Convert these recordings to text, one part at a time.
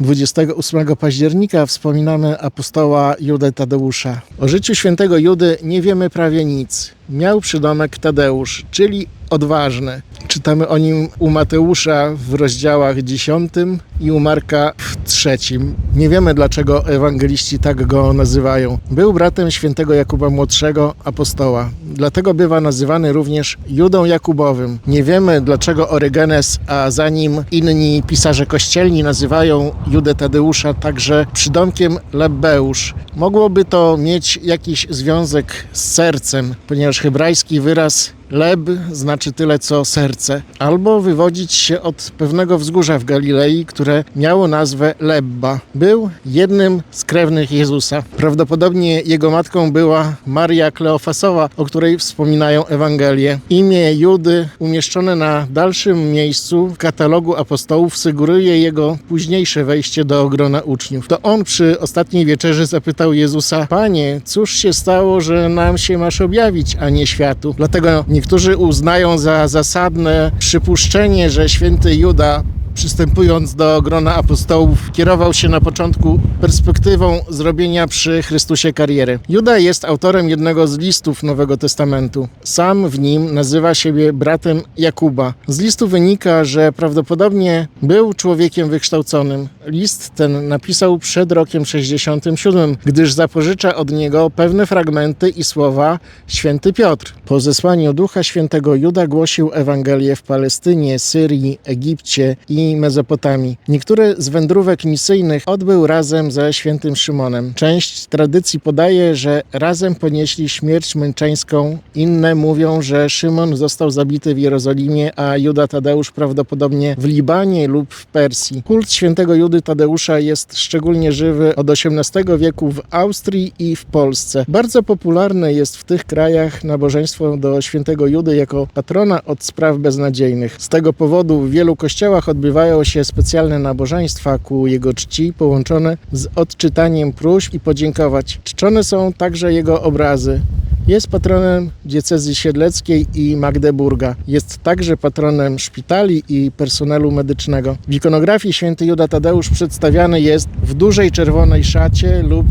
28 października wspominamy apostoła Judę Tadeusza. O życiu świętego Judy nie wiemy prawie nic. Miał przydomek Tadeusz, czyli odważny. Czytamy o nim u Mateusza w rozdziałach 10 i u Marka w trzecim. Nie wiemy dlaczego ewangeliści tak go nazywają. Był bratem świętego Jakuba Młodszego, apostoła. Dlatego bywa nazywany również Judą Jakubowym. Nie wiemy dlaczego Orygenes, a za nim inni pisarze kościelni nazywają Judę Tadeusza także przydomkiem Lebbeusz. Mogłoby to mieć jakiś związek z sercem, ponieważ hebrajski wyraz Leb znaczy tyle co serce, albo wywodzić się od pewnego wzgórza w Galilei, które miało nazwę Lebba. Był jednym z krewnych Jezusa. Prawdopodobnie jego matką była Maria Kleofasowa, o której wspominają Ewangelie. Imię Judy umieszczone na dalszym miejscu w katalogu apostołów sugeruje jego późniejsze wejście do grona uczniów. To on przy ostatniej wieczerzy zapytał Jezusa: Panie, cóż się stało, że nam się masz objawić, a nie światu? Dlatego niektórzy uznają za zasadne przypuszczenie, że święty Juda przystępując do grona apostołów, kierował się na początku perspektywą zrobienia przy Chrystusie kariery. Juda jest autorem jednego z listów Nowego Testamentu. Sam w nim nazywa siebie bratem Jakuba. Z listu wynika, że prawdopodobnie był człowiekiem wykształconym. List ten napisał przed rokiem 67, gdyż zapożycza od niego pewne fragmenty i słowa święty Piotr. Po zesłaniu Ducha Świętego Juda głosił Ewangelię w Palestynie, Syrii, Egipcie i Mezopotamii. Niektóre z wędrówek misyjnych odbył razem ze świętym Szymonem. Część tradycji podaje, że razem ponieśli śmierć męczeńską. Inne mówią, że Szymon został zabity w Jerozolimie, a Juda Tadeusz prawdopodobnie w Libanie lub w Persji. Kult świętego Judy Tadeusza jest szczególnie żywy od XVIII wieku w Austrii i w Polsce. Bardzo popularne jest w tych krajach nabożeństwo do świętego Judy jako patrona od spraw beznadziejnych. Z tego powodu w wielu kościołach odbywają się specjalne nabożeństwa ku jego czci, połączone z odczytaniem próśb i podziękować. Czczone są także jego obrazy. Jest patronem diecezji siedleckiej i Magdeburga. Jest także patronem szpitali i personelu medycznego. W ikonografii święty Juda Tadeusz przedstawiany jest w dużej czerwonej szacie lub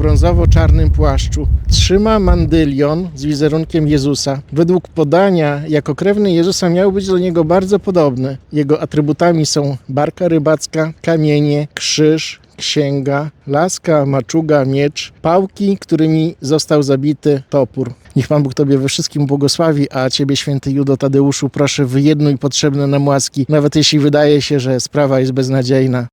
brązowo-czarnym płaszczu. Trzyma mandylion z wizerunkiem Jezusa. Według podania, jako krewny Jezusa miał być do niego bardzo podobny. Jego atrybutami są barka rybacka, kamienie, krzyż, księga, laska, maczuga, miecz, pałki, którymi został zabity topór. Niech Pan Bóg Tobie we wszystkim błogosławi, a Ciebie, święty Judo Tadeuszu, proszę wyjednuj potrzebne nam łaski, nawet jeśli wydaje się, że sprawa jest beznadziejna.